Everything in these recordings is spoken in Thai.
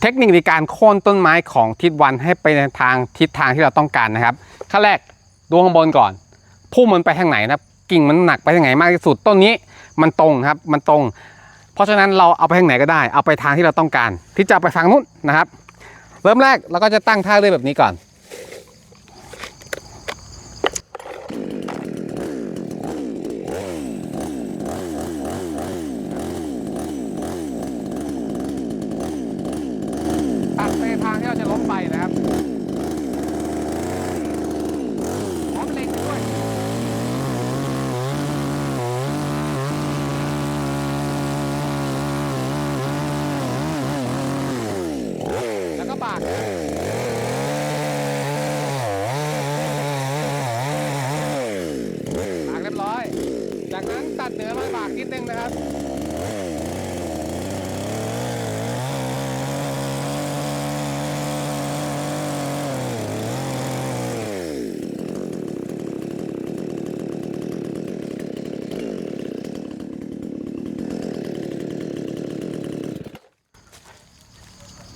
เทคนิคในการโค่นต้นไม้ของทิศวันให้ไปในทางทิศทางที่เราต้องการนะครับขั้นแรกดูข้างบนก่อนพุ่มมันไปทางไหนนะครับ กิ่งมันหนักไปทางไหนมากที่สุดต้นนี้มันตรงครับมันตรง เพราะฉะนั้นเราเอาไปทางไหนก็ได้ เอาไปทางที่เราต้องการ ที่จะไปทางนู้นนะครับ เริ่มแรกเราก็จะตั้งท่าเรือแบบนี้ก่อน ตัดไป ทางที่เราจะล้มไปนะครับพร้อมเล็งไปด้วยแล้วก็บากบากเรียบร้อย จากนั้นตัดเหนือรอยบากนิดนึงนะครับ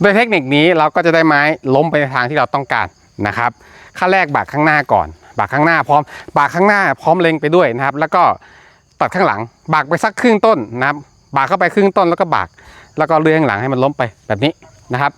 ด้วยเทคนิคนี้เราก็จะได้ไม้ล้มไปในทางที่เราต้องการนะครับขั้นแรกบากข้างหน้าก่อน บากข้างหน้าพร้อม บากข้างหน้าพร้อมเล็งไปด้วยนะครับ แล้วก็ตัดข้างหลัง บากไปสักครึ่งต้นนะครับ บากเข้าไปครึ่งต้นแล้วก็บาก แล้วก็เลื่อยข้างหลังให้มันล้มไปแบบนี้นะครับ